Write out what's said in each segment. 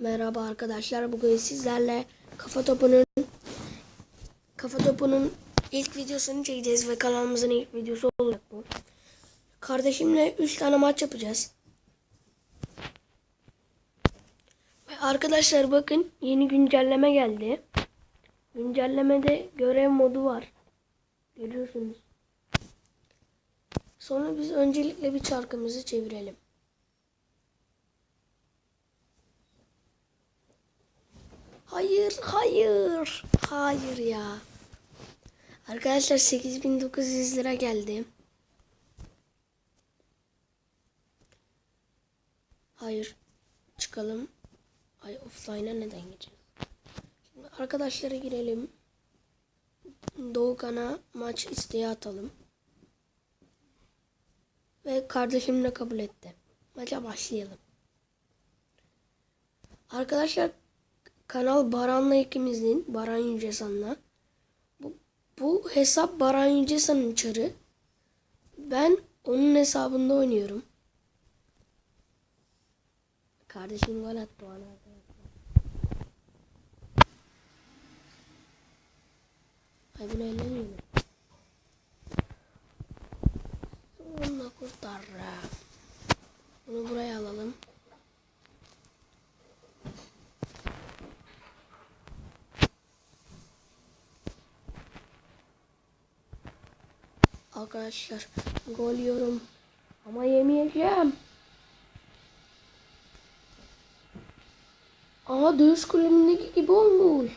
Merhaba arkadaşlar. Bugün sizlerle Kafa Topu'nun Kafa Topu'nun ilk videosunu çekeceğiz ve kanalımızın ilk videosu olacak bu. Kardeşimle 3 tane maç yapacağız. Ve arkadaşlar bakın yeni güncelleme geldi. Güncellemede görev modu var. Görüyorsunuz. Sonra biz öncelikle bir çarkımızı çevirelim. Hayır, hayır. Hayır ya. Arkadaşlar 8900 lira geldi. Hayır. Çıkalım. Ay offline'a neden gireceğiz? Arkadaşlara girelim. Doğukan'a maç isteği atalım. Ve kardeşim de kabul etti. Maça başlayalım. Arkadaşlar kanal Baran'la ikimizin Baran Yücesan'la bu, bu hesap Baran Yücesan'ın çarı. Ben onun hesabında oynuyorum. Kardeşim gol attı bana. Ay bunu ellemeyelim. Arkadaşlar gol yiyorum. Ama yemeyeceğim. Aha dövüş kulübündeki gibi olmuş.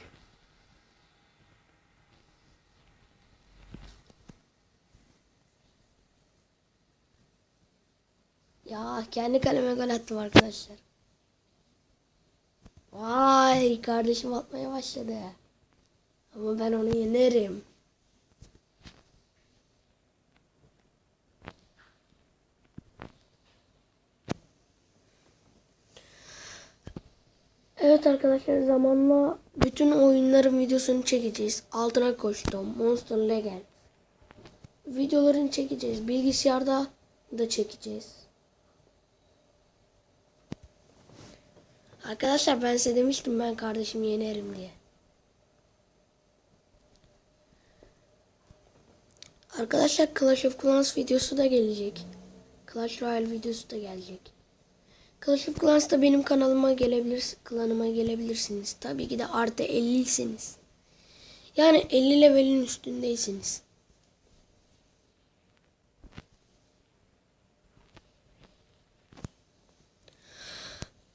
Ya kendi kaleme gol attım arkadaşlar. Vay kardeşim atmaya başladı. Ama ben onu yenerim. Evet arkadaşlar zamanla bütün oyunların videosunu çekeceğiz. Altına koştum. Monster Legend. Videolarını çekeceğiz. Bilgisayarda da çekeceğiz. Arkadaşlar ben size demiştim ben kardeşimi yenerim diye. Arkadaşlar Clash of Clans videosu da gelecek. Clash Royale videosu da gelecek. Clash of benim kanalıma gelebilir, klanıma gelebilirsiniz. Tabii ki de artı 50'siniz. Yani 50 levelin üstündeysiniz.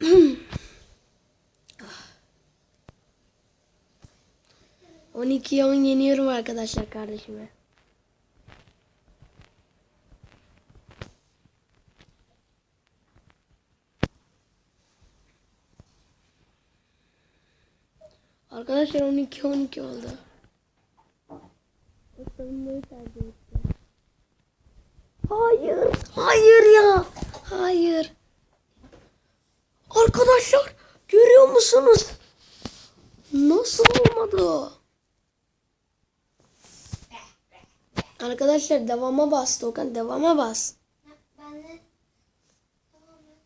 On ikiye on yeniyorum arkadaşlar kardeşime. Arkadaşlar 12 12 oldu. O savunmayı tercih etti. Hayır. Hayır ya. Hayır. Arkadaşlar görüyor musunuz? Nasıl olmadı? Arkadaşlar devama bas Dokan devama bas. Ben de tamam mı?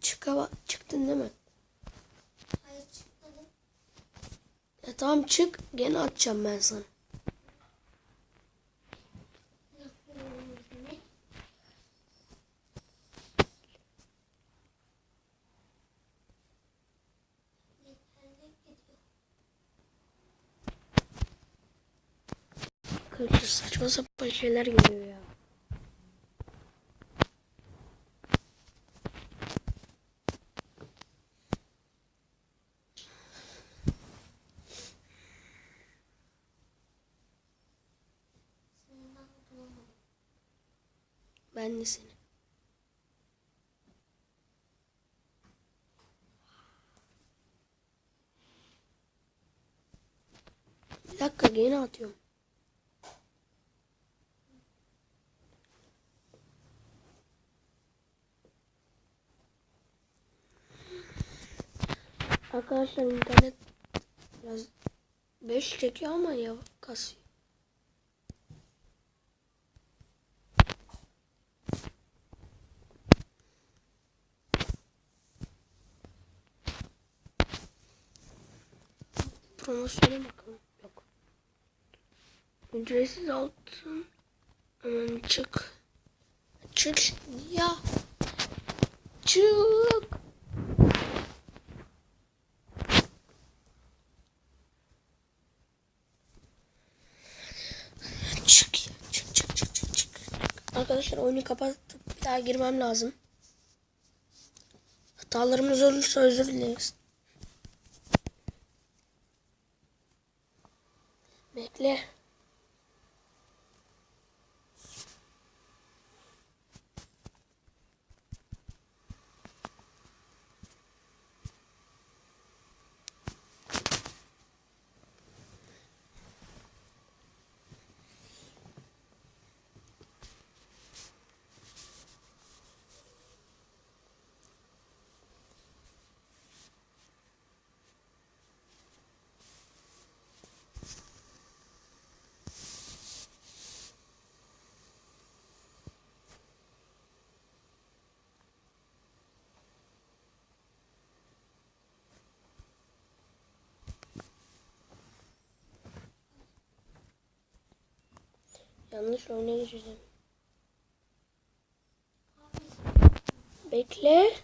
Çıka çıktın değil mi? Hayır çıkmadım. E tamam çık gene atacağım ben sana. Saçma sapan şeyler geliyor ya. Seni. Bir dakika gene atıyorum. Arkadaşlar internet biraz 5 çekiyor ama ya kasıyor. Promosyona bakalım. Yok. Ücretsiz altın. Hemen çık. Çık ya. Çık. Çık ya. Çık çık çık çık. Arkadaşlar oyunu kapatıp bir daha girmem lazım. Hatalarımız olursa özür dileriz. Bekle. Yanlış oyuna gireceğim. Abi Bekle.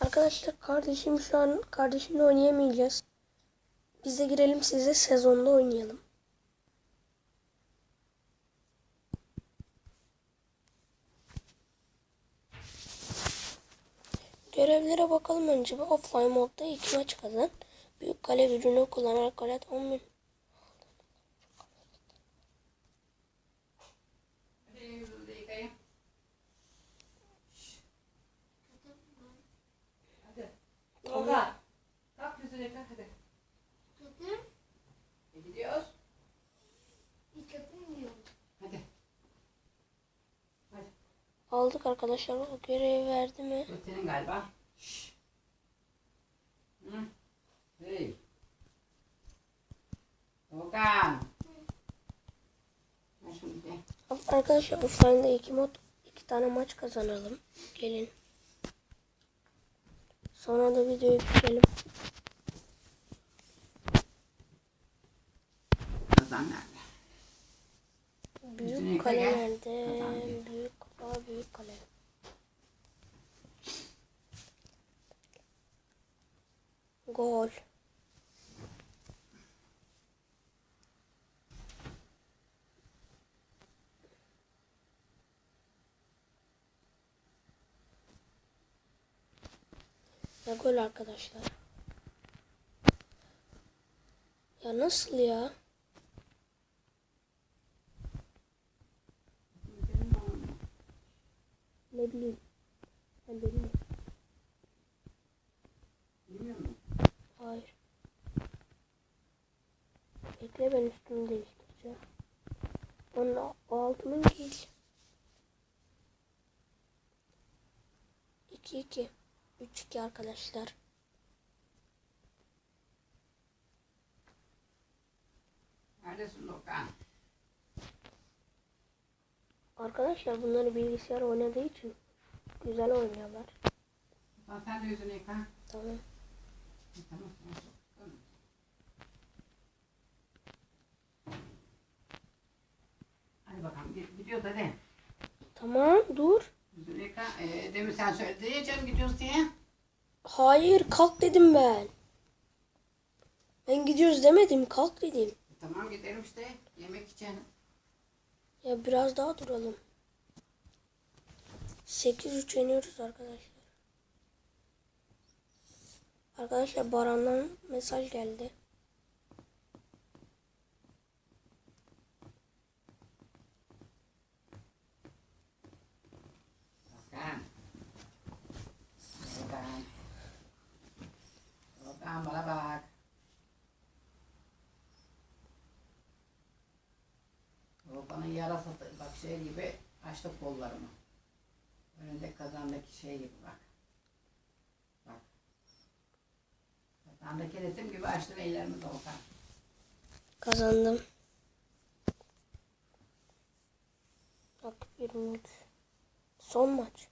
Arkadaşlar kardeşim şu an kardeşimle oynayamayacağız. Biz de girelim size sezonda oynayalım. Görevlere bakalım önce bir offline modda iki maç kazan. Kale gücünü kullanarak gol at 10 bin. Hadi. Tolga. Kalk. E gidiyoruz. Yıkadım diyorum. Hadi. Hadi. Aldık arkadaşlar. O görevi verdi mi? Bu senin galiba. Şşş. De. Arkadaşlar offline'da iki mod iki tane maç kazanalım. Gelin. Sonra da videoyu bitirelim. Kazan nerede? Büyük yıka kale gel. nerede? Kazan. Büyük kafa, büyük kale. Gol. Ya gol arkadaşlar. Ya nasıl ya? Ne bileyim. Ben. Bilmiyor musun? Hayır. Bekle ben üstümü değiştireceğim. Onun altımın değil. 2 2 3 2 arkadaşlar. Neredesin Dokan? Arkadaşlar bunları bilgisayar oynadığı için güzel oynuyorlar. Lan sen de yüzünü yıka. Tamam. Tamam. tamam. Hadi bakalım gid- gidiyoruz hadi. Tamam dur. Yüzünü yıka. Ee, demin sen söyledin ya canım gidiyoruz diye. Hayır kalk dedim ben. Ben gidiyoruz demedim kalk dedim. Tamam gidelim işte yemek için. Ya biraz daha duralım. 8-3 yeniyoruz arkadaşlar. Arkadaşlar Baran'dan mesaj geldi. Dokan. Dokan. Dokan bana bak. Dokan'ın yarası da- bak şey gibi açtı kollarımı. Önünde kazandaki şey gibi bak. Bak. Kazandaki resim gibi açtım ellerimi Dokan. Kazandım. Bak 23. Son maç.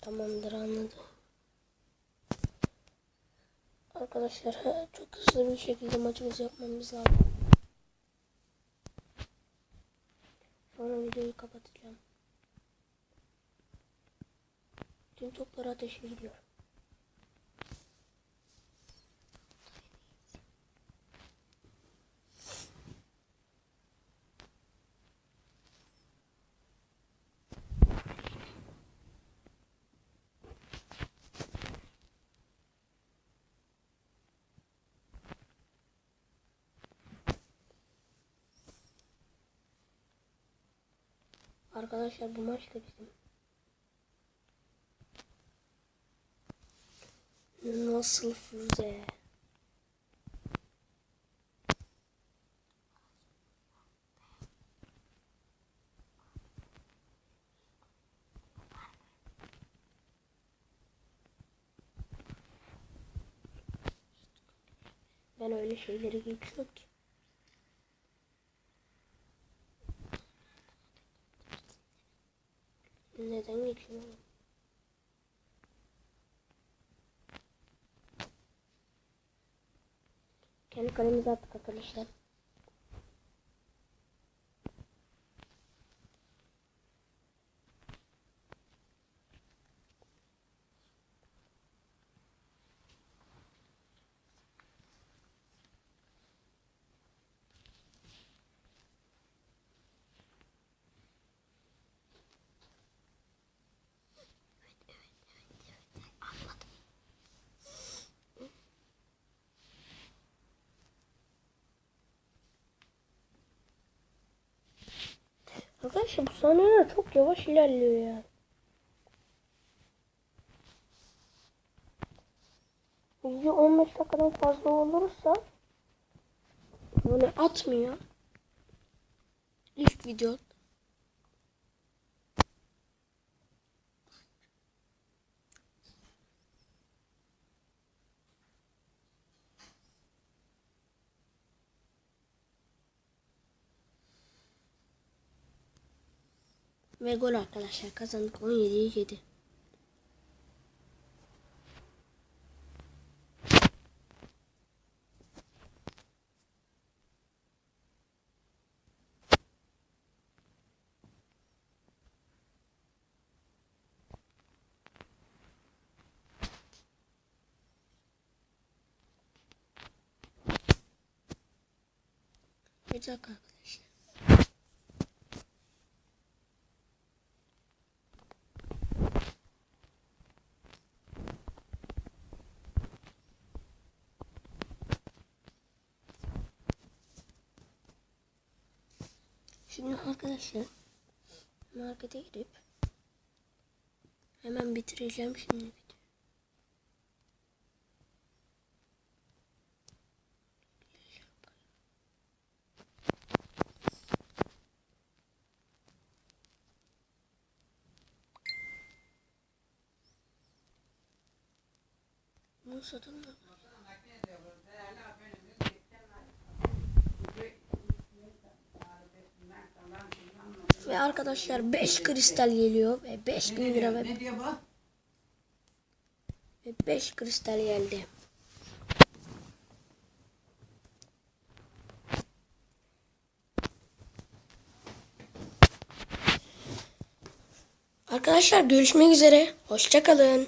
Tamamdır anladım. Arkadaşlar çok hızlı bir şekilde maçımızı yapmamız lazım. Sonra videoyu kapatacağım. Tüm topları ateşe gidiyor. Arkadaşlar bu maç da bizim. Nasıl füze? Ben öyle şeyleri geçiyorum ki. Neden geçiyorum? Kendi kalemize attık arkadaşlar. Arkadaşlar bu sahneler çok yavaş ilerliyor ya. Video 15 dakikadan fazla olursa böyle atmıyor. İlk video. Ve gol arkadaşlar kazandık 17'ye 7. Bir dakika arkadaşlar. Şimdi arkadaşlar markete gidip hemen bitireceğim şimdi. Bunu satın mı? Ve arkadaşlar 5 kristal geliyor ve 5000 lira ve ve 5 kristal geldi. Arkadaşlar görüşmek üzere. Hoşça kalın.